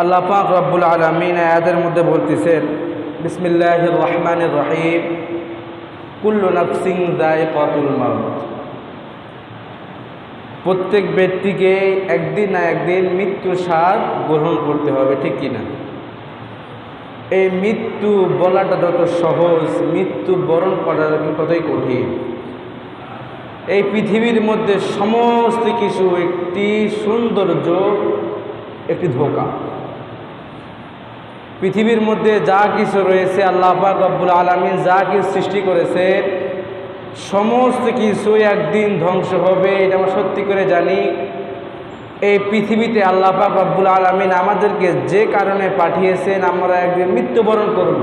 আল্লাহ পাক রব্বুল আলমিন আয়াদের মধ্যে বলতেছেন বিসমিল্লাহ রহমান রহিম। কুল্লু নফসিং দায় কতুল মাউত। প্রত্যেক ব্যক্তিকে একদিন না একদিন মৃত্যুর স্বাদ গ্রহণ করতে হবে, ঠিক কিনা? এই মৃত্যু বলাটা যত সহজ, মৃত্যু বরণ করাটা ততই কঠিন। এই পৃথিবীর মধ্যে সমস্ত কিছু একটি সৌন্দর্য একটি ধোকা। পৃথিবীর মধ্যে যা কিছু রয়েছে, আল্লাহ পাক রব্বুল আলমিন যা কিছু সৃষ্টি করেছে, সমস্ত কিছু একদিন ধ্বংস হবে, এটা আমরা সত্যি করে জানি। এই পৃথিবীতে আল্লাহ পাক রব্বুল আলমিন আমাদেরকে যে কারণে পাঠিয়েছেন, আমরা একদিন মৃত্যুবরণ করব।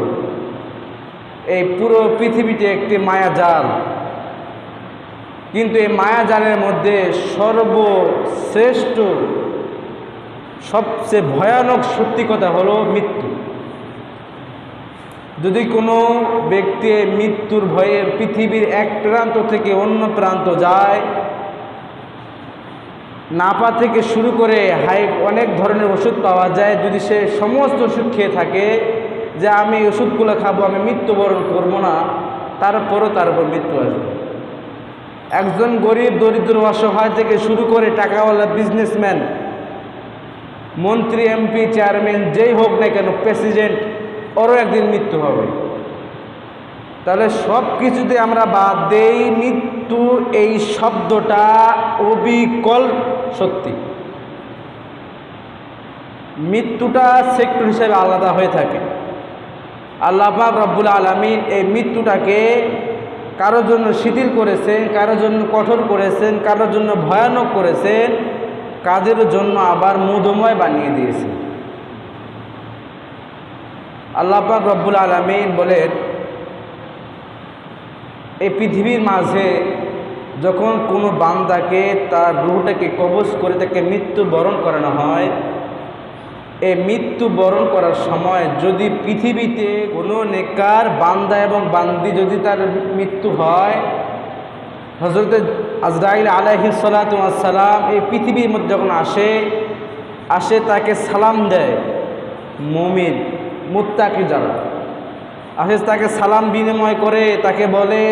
এই পুরো পৃথিবীতে একটি মায়াজাল কিন্তু এই মায়াজালের মধ্যে সর্বশ্রেষ্ঠ, সবচেয়ে ভয়ানক সত্যি কথা হলো মৃত্যু। যদি কোনো ব্যক্তি মৃত্যুর ভয়ে পৃথিবীর এক প্রান্ত থেকে অন্য প্রান্ত যায়, নাপা থেকে শুরু করে হাই অনেক ধরনের ওষুধ পাওয়া যায়, যদি সে সমস্ত ওষুধ খেয়ে থাকে যে আমি ওষুধগুলো খাব, আমি মৃত্যুবরণ করব না, তারপরও তার উপর মৃত্যু আসবে। একজন গরিব, দরিদ্র, অসহায় থেকে শুরু করে টাকাওয়ালা বিজনেসম্যান মন্ত্রী এমপি চেয়ারম্যান যেই হোক না কেন প্রেসিডেন্ট ওরও একদিন মৃত্যু হবে। তাহলে সব কিছুতে আমরা বাদ দেই মৃত্যু এই শব্দটা অবিকল সত্যি। মৃত্যুটা সেক্টর হিসেবে আলাদা হয়ে থাকে। আল্লাহ পাক রব্বুল আলমিন এই মৃত্যুটাকে কারোর জন্য শিথিল করেছেন, কারোর জন্য কঠোর করেছেন, কারোর জন্য ভয়ানক করেছেন, কাজের জন্য আবার মধুময় বানিয়ে দিয়েছেন। আল্লাহ পাক রব্বুল আলমিন বলেন, এই পৃথিবীর মাঝে যখন কোনো বান্দাকে তার রুহটাকে কবজ করে তাকে মৃত্যু বরণ করানো হয়, এই মৃত্যু বরণ করার সময় যদি পৃথিবীতে কোনো নেকার বান্দা এবং বান্দি যদি তার মৃত্যু হয় হজরত আজরাইল আলাইসালাম এই পৃথিবীর মধ্যে যখন আসে আসে তাকে সালাম দেয়, মমিন। মুত্তাকি যারা। আসে তাকে সালাম বিনিময় করে, তাকে বলে,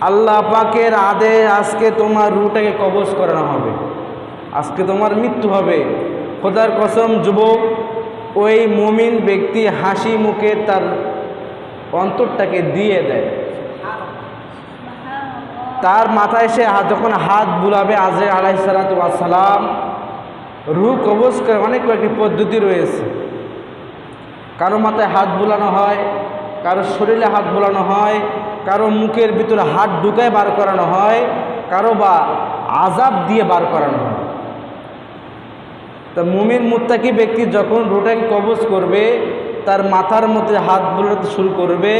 আল্লাহ পাকের আদে আজকে তোমার রুটাকে কবজ করানো হবে। আজকে তোমার মৃত্যু হবে। খোদার কসম, যুবক, ওই মুমিন ব্যক্তি হাসি মুখে তার অন্তরটাকে দিয়ে দেয়। তার মাথায় সে যখন হাত বুলাবে আজরে আলাইসালাম রু কবজ করে অনেক কয়েকটি পদ্ধতি রয়েছে। কারও মাথায় হাত বোলানো হয়, কারও শরীরে হাত বোলানো হয়, কারও মুখের ভিতরে হাত ঢুকায় বার করানো হয়, কারও বা আজাব দিয়ে বার করানো হয়। তা মুমিন মুত্তাকি ব্যক্তি যখন রুটাকে কবজ করবে, তার মাথার মধ্যে হাত বোলাতে শুরু করবে,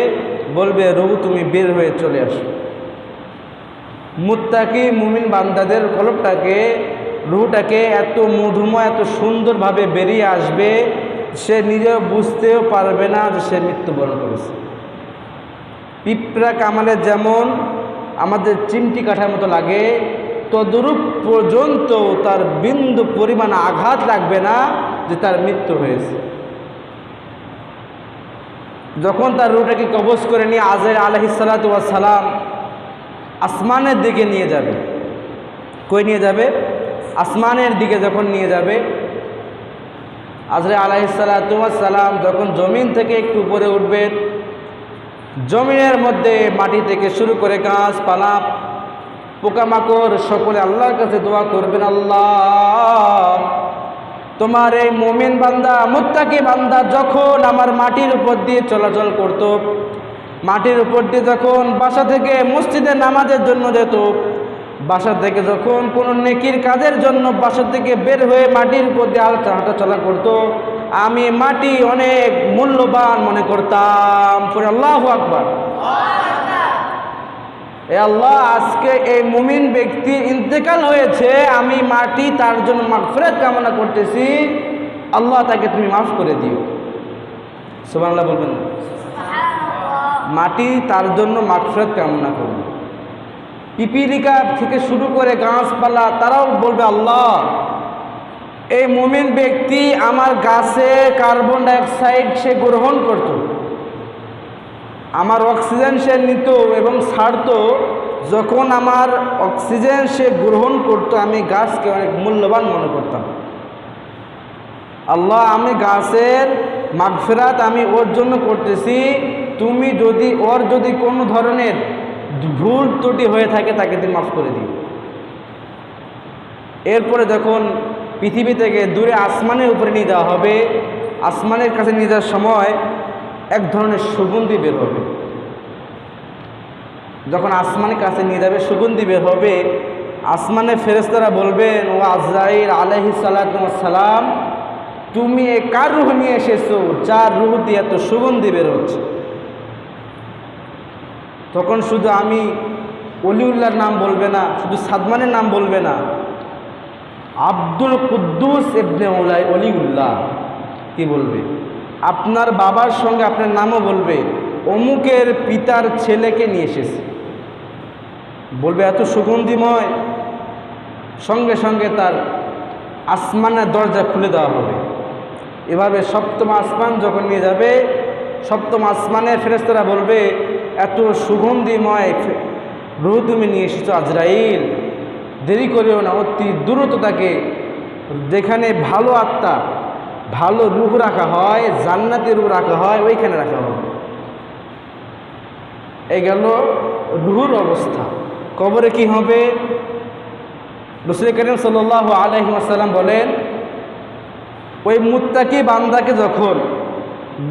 বলবে, রঘু, তুমি বের হয়ে চলে আসো। মুত্তাকি মুমিন বান্দাদের কলপটাকে রুটাকে এত মধুময়, এত সুন্দরভাবে বেরিয়ে আসবে সে নিজেও বুঝতেও পারবে না যে সে মৃত্যুবরণ করেছে। পিঁপড়া কামালে যেমন আমাদের চিমটি কাঠার মতো লাগে, তদরূপ পর্যন্ত তার বিন্দু পরিমাণ আঘাত লাগবে না যে তার মৃত্যু হয়েছে। যখন তার রুটাকে কবজ করে নিয়ে আজের আলহিসাল্লাম আসমানের দিকে নিয়ে যাবে। কই নিয়ে যাবে? আসমানের দিকে যখন নিয়ে যাবে আজরে আলাইসালাম যখন জমিন থেকে একটু উপরে উঠবেন জমিনের মধ্যে মাটি থেকে শুরু করে গাছপালা, পোকামাকড়, সকলে আল্লাহর কাছে দোয়া করবেন, আল্লাহ তোমার এই মোমিন বান্দা, মুত্তাকি বান্দা যখন আমার মাটির উপর দিয়ে চলাচল করত, মাটির উপর দিয়ে যখন বাসা থেকে মসজিদে নামাজের জন্য যেত বাসা থেকে যখন কোনো নেকির কাজের জন্য বাসা থেকে বের হয়ে মাটির উপর দিয়ে হাঁটা হাঁটা চলা করতো আমি মাটি অনেক মূল্যবান মনে করতাম। পরে আল্লাহ আকবার। এ আল্লাহ আজকে এই মুমিন ব্যক্তি ইন্তেকাল হয়েছে আমি মাটি তার জন্য মাগফিরাত কামনা করতেছি। আল্লাহ তাকে তুমি মাফ করে দিও। সুবহানাল্লাহ বলবেন মাটি তার জন্য মাগফিরাত কামনা করবে। পিপিলিকা থেকে শুরু করে গাছপালা, তারাও বলবে, আল্লাহ, এই মুমিন ব্যক্তি আমার গাছে কার্বন ডাইঅক্সাইড সে গ্রহণ করত। আমার অক্সিজেন সে নিত এবং ছাড়তো। যখন আমার অক্সিজেন সে গ্রহণ করতো, আমি গাছকে অনেক মূল্যবান মনে করতাম। আল্লাহ, আমি গাছের মাগফেরাত আমি ওর জন্য করতেছি। তুমি যদি, ওর যদি কোনো ধরনের ভুল ত্রুটি হয়ে থাকে তাকে তুমি মাফ করে দিও। এরপরে যখন পৃথিবী থেকে দূরে আসমানের উপরে নিয়ে যাওয়া হবে, আসমানের কাছে নিয়ে যাওয়ার সময় এক ধরনের সুগন্ধি বের হবে। যখন আসমানের কাছে নিয়ে যাবে সুগন্ধি বের হবে আসমানে ফেরেস্তারা বলবেন, ও আজরাইল আলহি সালাম তুমি এ কার রুহ নিয়ে এসেছ যার রুহ দিয়ে এত সুগন্ধি বের হচ্ছে? তখন শুধু আমি অলিউল্লার নাম বলবে না, শুধু সাদমানের নাম বলবে না। আব্দুল কুদ্দুস ওলাই অলিউল্লাহ, কি বলবে? আপনার বাবার সঙ্গে আপনার নামও বলবে, অমুকের পিতার ছেলেকে নিয়ে এসেছে। বলবে, এত সুগন্ধিময়। সঙ্গে সঙ্গে তার আসমানের দরজা খুলে দেওয়া হবে। এভাবে সপ্তম আসমান যখন নিয়ে যাবে, সপ্তম আসমানের ফেরেস্তারা বলবে এত সুগন্ধিময় রুহ তুমি নিয়ে এসেছ আজরাইল। দেরি করেও না, অতি দ্রুত তাকে। যেখানে ভালো আত্মা, ভালো রুহ রাখা হয় জান্নাতের রুহ রাখা হয়, ওইখানে রাখা হবে। এই গেল রুহুর অবস্থা। কবরে কি হবে? রসুল করিম সাল আলহি আসাল্লাম বলেন, ওই মুত্তাকি বান্দাকে যখন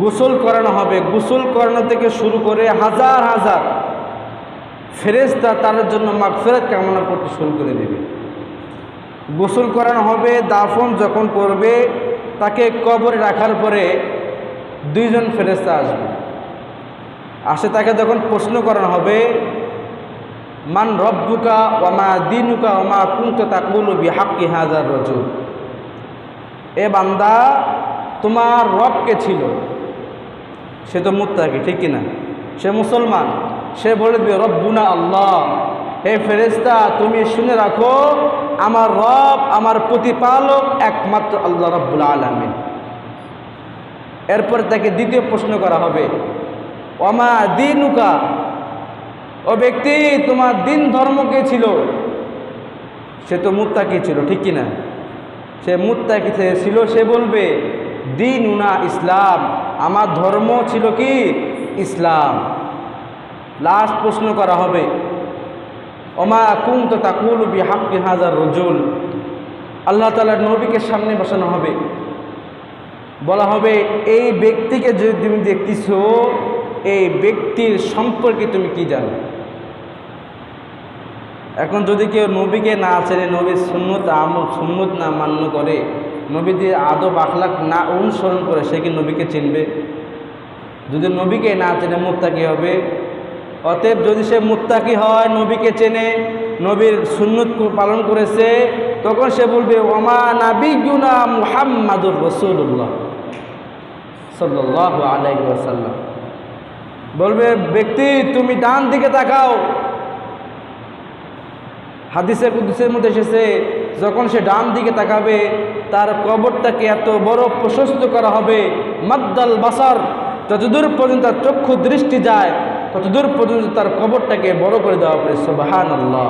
গোসল করানো হবে। গোসল করানো থেকে শুরু করে হাজার হাজার ফেরেস্তা তার জন্য মাগফেরত কামনা করতে শুরু করে দেবে। গোসল করানো হবে, দাফন যখন করবে তাকে কবরে রাখার পরে দুইজন ফেরেস্তা আসবে। আসে তাকে যখন প্রশ্ন করানো হবে, মান রব্বুকা ওমা দিনুকা ওমা কুন্ত তাকুল বিহাক্কি হাজার রজুল? এ বান্দা, তোমার রবকে ছিল? সে তো মুত্তাকি, ঠিক কিনা? সে মুসলমান, সে বলে দিবে, রব্বুনা আল্লাহ, হে ফেরেস্তা তুমি শুনে রাখো, আমার রব, আমার প্রতিপালক একমাত্র আল্লাহ রব্বুল আলমিন। এরপর তাকে দ্বিতীয় প্রশ্ন করা হবে অমা দিনুকা, ও ব্যক্তি, তোমার দিন ধর্ম কে ছিল? সে তো মুত্তাকি ছিল, ঠিক কিনা? সে মুত্তাকি ছিল, সে বলবে দিন উনা ইসলাম আমার ধর্ম ছিল কি? ইসলাম। লাস্ট প্রশ্ন করা হবে। ওমা কুম তো তাকুল বি হাক্কি হাজার রজুল। আল্লাহ তালার নবীকে সামনে বসানো হবে। বলা হবে, এই ব্যক্তিকে যদি তুমি দেখতেছ, এই ব্যক্তির সম্পর্কে তুমি কি জানো? এখন যদি কেউ নবীকে না চেনে, নবীর সুন্নত, আমল সুন্নত না মান্য করে নবীদের আদব আখলাক না অনুসরণ করে সে কি নবীকে চিনবে? যদি নবীকে না চেনে, মুত্তাকি হবে। অতএব যদি সে মুত্তাকি হয়, নবীকে চেনে, নবীর সুন্নত পালন করেছে, তখন সে বলবে, ওমা নাবিগুনা মুহাম্মাদুর রসুল্লাহ সাল্লাহ আলাই ওয়াসাল্লাম। বলবে, ব্যক্তি, তুমি ডান দিকে তাকাও। হাদিসের কুদ্দুসের মধ্যে এসেছে, যখন সে ডান দিকে তাকাবে তার কবরটাকে এত বড় প্রশস্ত করা হবে। মাদ্দাল বাসার, যতদূর পর্যন্ত তার চক্ষু দৃষ্টি যায়, ততদূর পর্যন্ত তার কবরটাকে বড় করে দেওয়া হবে। সোবাহান আল্লাহ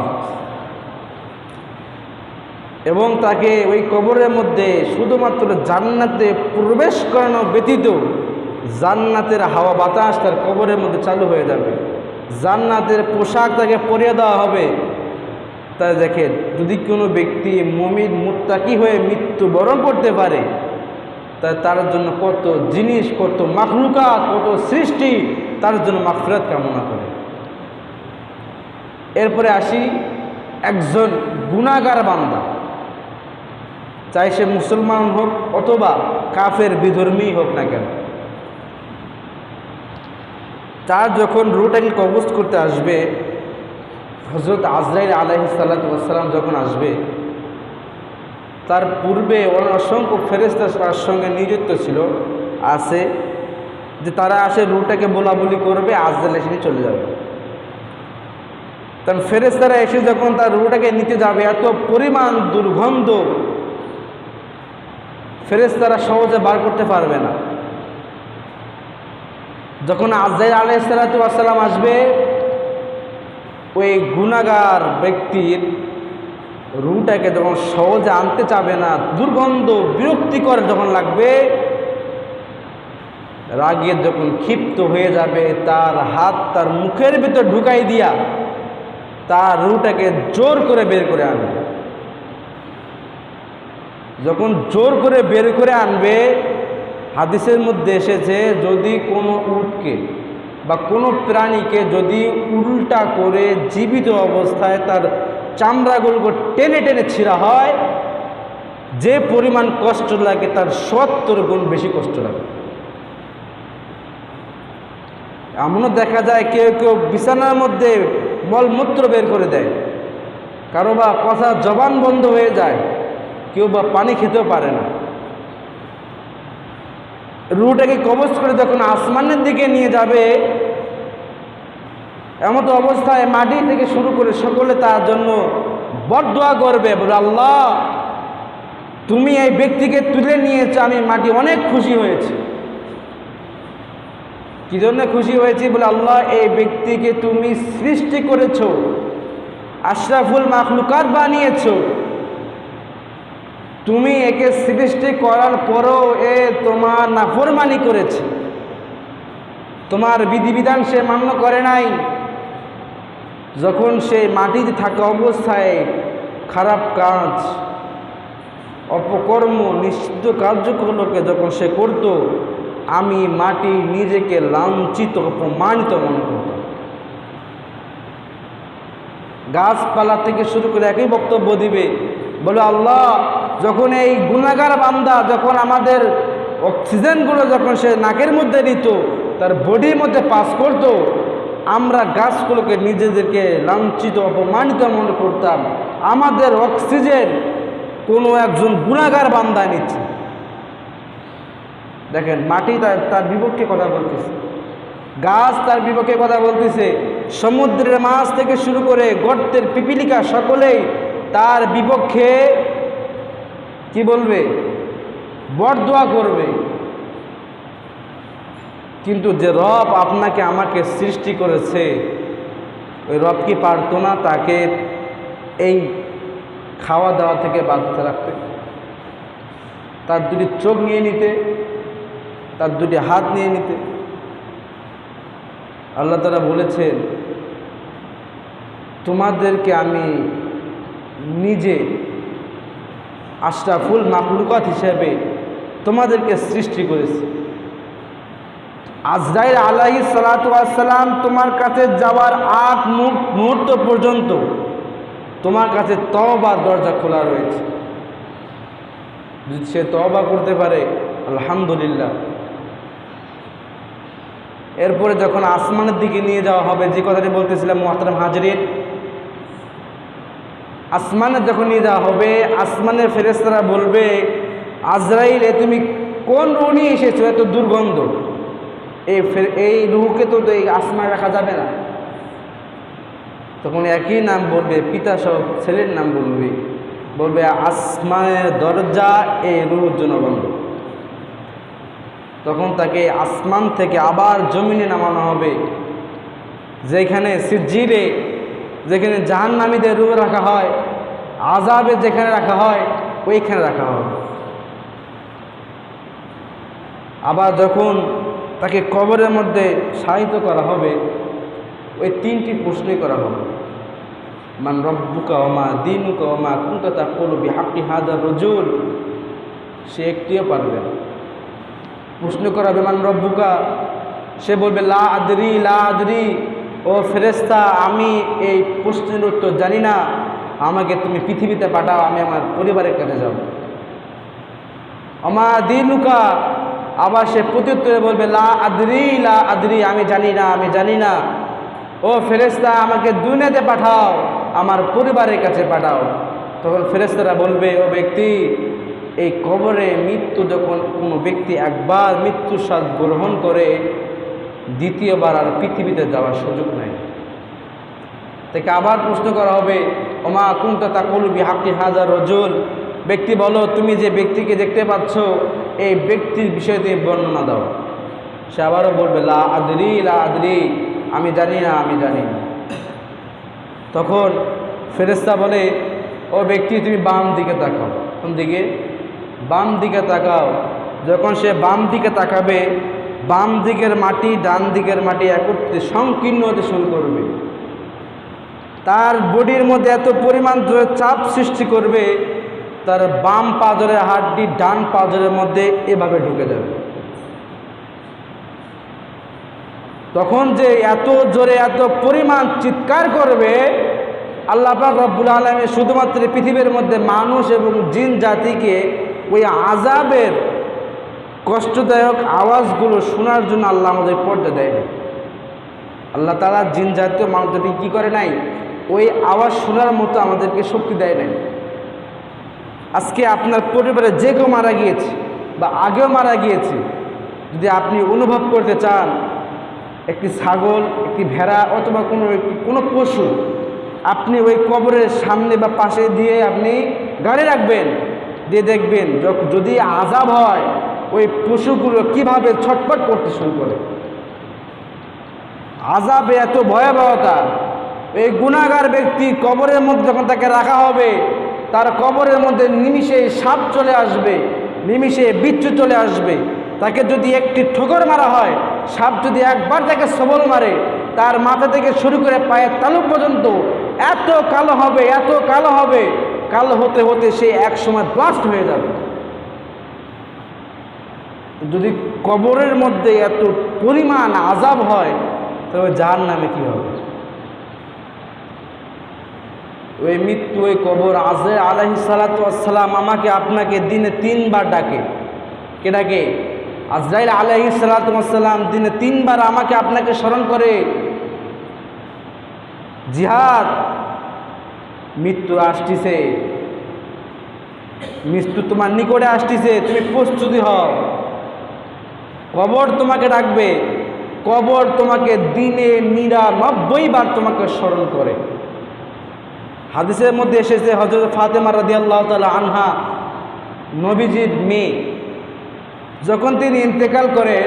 এবং তাকে ওই কবরের মধ্যে শুধুমাত্র জান্নাতে প্রবেশ করানো ব্যতীত জান্নাতের হাওয়া বাতাস তার কবরের মধ্যে চালু হয়ে যাবে। জান্নাতের পোশাক তাকে পরিয়ে দেওয়া হবে। তাই দেখেন, যদি কোনো ব্যক্তি মমিন, মুত্তাকি হয়ে মৃত্যুবরণ করতে পারে, তা তার জন্য কত জিনিস, কত মাখলুকাত, কত সৃষ্টি, তার জন্য মাফরাত কামনা করে। এরপরে আসি, একজন গুণাগার বান্দা। চাই সে মুসলমান হোক অথবা কাফের, বিধর্মী হোক না কেন। তার যখন রুটাকে কবজ করতে আসবে হজরত আজরাইল আলহি সাল্লাতাম যখন আসবে, তার পূর্বে অসংখ্য ফেরেস্তা তার সঙ্গে নিযুক্ত ছিল, আছে যে তারা আসে রুটাকে বলা বলি করবে, আজরাইল এসে চলে যাবে। কারণ ফেরেস্তারা এসে যখন তার রুটাকে নিতে যাবে, এত পরিমাণ দুর্গন্ধ ফেরেশতারা সহজে বার করতে পারবে না। যখন আজাই আলাইসালাম আসবে ওই গুণাগার ব্যক্তির রুটাকে যখন সহজে আনতে চাবে না, দুর্গন্ধ, বিরক্তিকর যখন লাগবে, রাগে যখন ক্ষিপ্ত হয়ে যাবে, তার হাত তার মুখের ভিতর ঢুকাই দিয়া তার রুটাকে জোর করে বের করে আনবে। যখন জোর করে বের করে আনবে, হাদিসের মধ্যে এসেছে, যদি কোনো উটকে বা কোনো প্রাণীকে যদি উল্টা করে জীবিত অবস্থায় তার চামড়াগুলো টেনে টেনে ছিঁড়া হয়, যে পরিমাণ কষ্ট লাগে তার সত্তর গুণ বেশি কষ্ট লাগে। এমনও দেখা যায় কেউ কেউ বিছানার মধ্যে মলমূত্র বের করে দেয়। কারও বা কথা জবান বন্ধ হয়ে যায়, কেউ বা পানি খেতেও পারে না। রুটাকে কবচ করে যখন আসমানের দিকে নিয়ে যাবে এমতো অবস্থায় মাটি থেকে শুরু করে সকলে তার জন্য বদোয়া করবে, বলে, আল্লাহ, তুমি এই ব্যক্তিকে তুলে নিয়েছো, আমি মাটি অনেক খুশি হয়েছি। কি জন্য খুশি হয়েছি? বলে, আল্লাহ, এই ব্যক্তিকে তুমি সৃষ্টি করেছ, আশরাফুল মাখলুকাত বানিয়েছো। তুমি একে সৃষ্টি করার পরও এ তোমার নাফরমানি করেছে। তোমার বিধিবিধান সে মান্য করে নাই। যখন সে মাটিতে থাকা অবস্থায় খারাপ কাজ, অপকর্ম, নিষিদ্ধ কার্যক্রমকে যখন সে করত, আমি মাটি নিজেকে লাঞ্ছিত, অপমানিত মনে করতাম। গাছপালা থেকে শুরু করে একই বক্তব্য দিবে, বলে, আল্লাহ যখন এই গুণাগার বান্দা যখন আমাদের অক্সিজেনগুলো যখন সে নাকের মধ্যে নিত তার বডির মধ্যে পাস করত, আমরা গাছগুলোকে নিজেদেরকে লাঞ্ছিত, অপমানিত মনে করতাম। আমাদের অক্সিজেন কোনো একজন গুণাগার বান্দা নিচ্ছে। দেখেন, মাটি তার তার বিপক্ষে কথা বলতেছে। গাছ তার বিপক্ষে কথা বলতেছে। সমুদ্রের মাছ থেকে শুরু করে গর্তের পিপিলিকা সকলেই তার বিপক্ষে কি বলবে? বরদোয়া করবে। কিন্তু যে রব আপনাকে আমাকে সৃষ্টি করেছে, ওই রব কি পারতো না তাকে এই খাওয়া দাওয়া থেকে বাধ্য রাখতে? তার দুটি চোখ নিয়ে নিতে, তার দুটি হাত নিয়ে নিতে। আল্লাহ তারা বলেছেন, তোমাদেরকে আমি নিজে আশরাফুল মাকলুকাত হিসেবে তোমাদেরকে সৃষ্টি করেছি। আজরাইল আলাহি সালাতাম তোমার কাছে যাওয়ার আগ মুহূর্ত পর্যন্ত তোমার কাছে তবার দরজা খোলা রয়েছে। যদি সে তবা করতে পারে, আলহামদুলিল্লাহ। এরপরে যখন আসমানের দিকে নিয়ে যাওয়া হবে, যে কথাটি বলতেছিলাম মোহাতারাম হাজরিন আসমানে যখন যাওয়া হবে আসমানের ফেরেস্তারা বলবে, আজরাইলে তুমি কোন রু নিয়ে এসেছ? এত দুর্গন্ধ। এই এই রুহকে তো এই আসমানে রাখা যাবে না। তখন একই নাম বলবে, পিতা সব ছেলের নাম বলবে বলবে, আসমানের দরজা এই রুহুর জন্য বন্ধ। তখন তাকে আসমান থেকে আবার জমিনে নামানো হবে, যেখানে সিজিরে যেখানে জাহান নামীদের রূপে রাখা হয় আজাবে যেখানে রাখা হয়, ওইখানে রাখা হবে আবার যখন তাকে কবরের মধ্যে সাহিত্য করা হবে, ওই তিনটি প্রশ্নই করা হবে। মান রব্বুকা ওমা দিনুকা ওমা কুন্তা তা করবি হাপটি হাজার রজুল? সে একটিও পারবে না। প্রশ্ন করা হবে, মান রব্বুকা? সে বলবে, লা আদরি লা আদরি। ও ফেরেস্তা আমি এই প্রশ্নের উত্তর জানি না। আমাকে তুমি পৃথিবীতে পাঠাও, আমি আমার পরিবারের কাছে যাব। আমা দিনুকা, আবার সে প্রত্যুত্তরে বলবে, লা আদরি লা আদরি, আমি জানি না, আমি জানি না। ও ফেরেস্তা আমাকে দুনিয়াতে পাঠাও, আমার পরিবারের কাছে পাঠাও। তখন ফেরেস্তারা বলবে, ও ব্যক্তি, এই কবরে মৃত্যু যখন কোনো ব্যক্তি একবার মৃত্যুর স্বাদ গ্রহণ করে দ্বিতীয়বার আর পৃথিবীতে যাওয়ার সুযোগ নাই। তাকে আবার প্রশ্ন করা হবে, ওমা কুন্ত তা কলবি হাকি হাজার রজুল? ব্যক্তি বলো, তুমি যে ব্যক্তিকে দেখতে পাচ্ছ, এই ব্যক্তির বিষয়ে বর্ণনা দাও। সে আবারও বলবে, লা আদরি লা আদরি, আমি জানি না, আমি জানি তখন ফেরেস্তা বলে, ও ব্যক্তি, তুমি বাম দিকে তাকাও। কোন দিকে? বাম দিকে তাকাও। যখন সে বাম দিকে তাকাবে বাম দিকের মাটি, ডান দিকের মাটি একত্রে সংকীর্ণ হতে শুরু করবে। তার বডির মধ্যে এত পরিমাণ চাপ সৃষ্টি করবে, তার বাম পাজরের হাড্ডি, ডান পাজরের মধ্যে এভাবে ঢুকে যাবে। তখন যে এত জোরে এত পরিমাণ চিৎকার করবে, আল্লাহ পাক রব্বুল আলমী শুধুমাত্র পৃথিবীর মধ্যে মানুষ এবং জিন জাতিকে ওই আজাবের কষ্টদায়ক আওয়াজগুলো শোনার জন্য আল্লাহ আমাদের পর্দা দেয় না আল্লাহ তালা জিন জাতীয় মানুষ জাতি কী করে নাই? ওই আওয়াজ শোনার মতো আমাদেরকে শক্তি দেয় নাই। আজকে আপনার পরিবারে যে কেউ মারা গিয়েছে বা আগেও মারা গিয়েছে, যদি আপনি অনুভব করতে চান, একটি ছাগল, একটি ভেড়া অথবা কোনো একটি, কোনো পশু, আপনি ওই কবরের সামনে বা পাশে দিয়ে আপনি গাড়ি রাখবেন, দিয়ে দেখবেন যদি আজাব হয় ওই পশুগুলো কীভাবে ছটপট করতে শুরু করে? আজাবে এত ভয়াবহতা। এই গুণাগার ব্যক্তি কবরের মধ্যে যখন তাকে রাখা হবে, তার কবরের মধ্যে নিমিষে সাপ চলে আসবে, নিমিষে বিচ্ছু চলে আসবে। তাকে যদি একটি ঠোকর মারা হয়, সাপ যদি একবার তাকে সবল মারে, তার মাথা থেকে শুরু করে পায়ের তালু পর্যন্ত এত কালো হবে, এত কালো হবে, কালো হতে হতে সে এক সময় ব্লাস্ট হয়ে যাবে। যদি কবরের মধ্যে এত পরিমাণ আজাব হয়, তবে যার নামে কি হবে? ওই মৃত্যু, ওই কবর আজে আলহি সালাতাম আমাকে, আপনাকে দিনে তিনবার ডাকে। কে ডাকে? আজরাইল আলহি সালাতাম দিনে তিনবার আমাকে আপনাকে স্মরণ করে। জিহাদ, মৃত্যু আসতিছে। মৃত্যু তোমার নিকটে আসতিছে, তুমি প্রস্তুতি হও। কবর তোমাকে ডাকবে। কবর তোমাকে দিনে নিরানব্বই বার তোমাকে স্মরণ করে। হাদিসের মধ্যে এসেছে হজরত ফাতেমা রাদি আল্লাহ তালা আনহা, নবীজির মেয়ে। যখন তিনি ইন্তেকাল করে,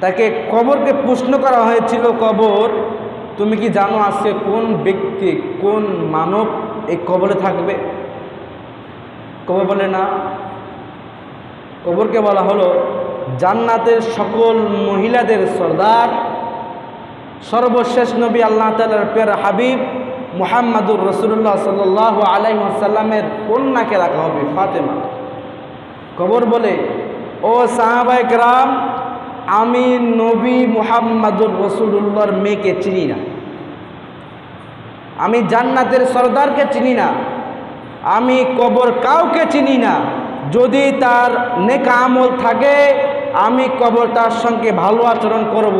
তাকে কবরকে প্রশ্ন করা হয়েছিল, কবর, তুমি কি জানো আজকে কোন ব্যক্তি, কোন মানব এই কবরে থাকবে? কবর বলে, না। কবরকে বলা হলো জান্নাতের সকল মহিলাদের সর্দার, সর্বশেষ নবী আল্লাহ তালার পের হাবিব মুহাম্মাদুর রসুল্লাহ সাল আলাইসাল্লামের কন্যাকে রাখা হবে ফাতেমা। কবর বলে, ও সাহাবাই রাম আমি নবী মুহাম্মাদুর রসুল্লাহর মেয়েকে চিনি না। আমি জান্নাতের সর্দারকে চিনি না। আমি কবর কাউকে চিনি না। যদি তার নেকা আমল থাকে আমি কবর তার সঙ্গে ভালো আচরণ করব।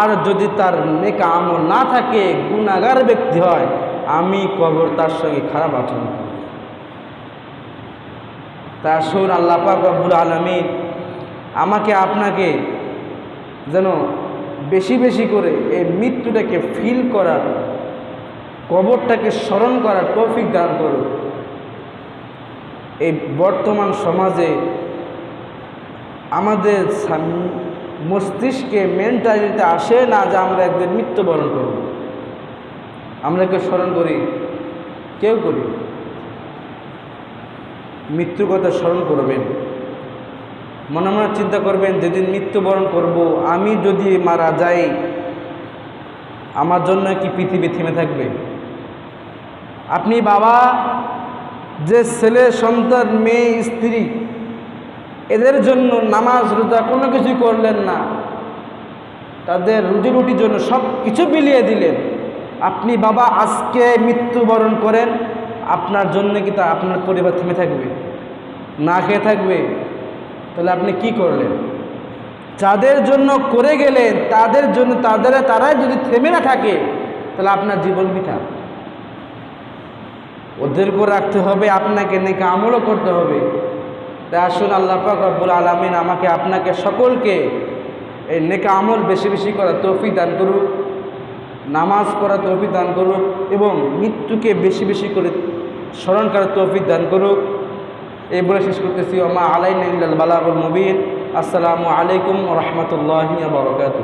আর যদি তার নেকা আমল না থাকে গুণাগার ব্যক্তি হয়, আমি কবর তার সঙ্গে খারাপ আচরণ করব তা সুর আল্লাহ পাক রব্বুল আলমিন আমাকে আপনাকে যেন বেশি বেশি করে এই মৃত্যুটাকে ফিল করার, কবরটাকে স্মরণ করার তৌফিক দান করুন এই বর্তমান সমাজে আমাদের মস্তিষ্কে মেন্টালিতে আসে না যে আমরা একদিন মৃত্যুবরণ করব। আমরা কেউ স্মরণ করি? কেউ করি মৃত্যুর কথা স্মরণ করবেন। মনে মনে চিন্তা করবেন, যেদিন মৃত্যুবরণ করব, আমি যদি মারা যাই, আমার জন্য কি পৃথিবী থেমে থাকবে? আপনি বাবা, যে ছেলে, সন্তান, মেয়ে, স্ত্রী এদের জন্য নামাজ, রোজা কোনো কিছুই করলেন না। তাদের রুজি রুটির জন্য সব কিছু বিলিয়ে দিলেন। আপনি বাবা, আজকে মৃত্যুবরণ করেন, আপনার জন্য কি তা আপনার পরিবার থেমে থাকবে? না খেয়ে থাকবে? তাহলে আপনি কি করলেন? যাদের জন্য করে গেলেন, তাদের জন্য তাদের, তারাই যদি থেমে না থাকে, তাহলে আপনার জীবন বৃথা। ওদেরকেও রাখতে হবে, আপনাকে নেকে আমলও করতে হবে। তাই আসুন আল্লাহ পাক রব্বুল আলমিন আমাকে, আপনাকে সকলকে এই নেকা আমল বেশি বেশি করা তৌফিক দান করুক, নামাজ পড়া তৌফিক দান করুক এবং মৃত্যুকে বেশি বেশি করে স্মরণ করার তৌফিক দান করুক। এই বলে শেষ করতেছি। ওমা আলাইন বালাবুল মুবিন। আসসালামু আলাইকুম রহমতুল্লাহ বরকাত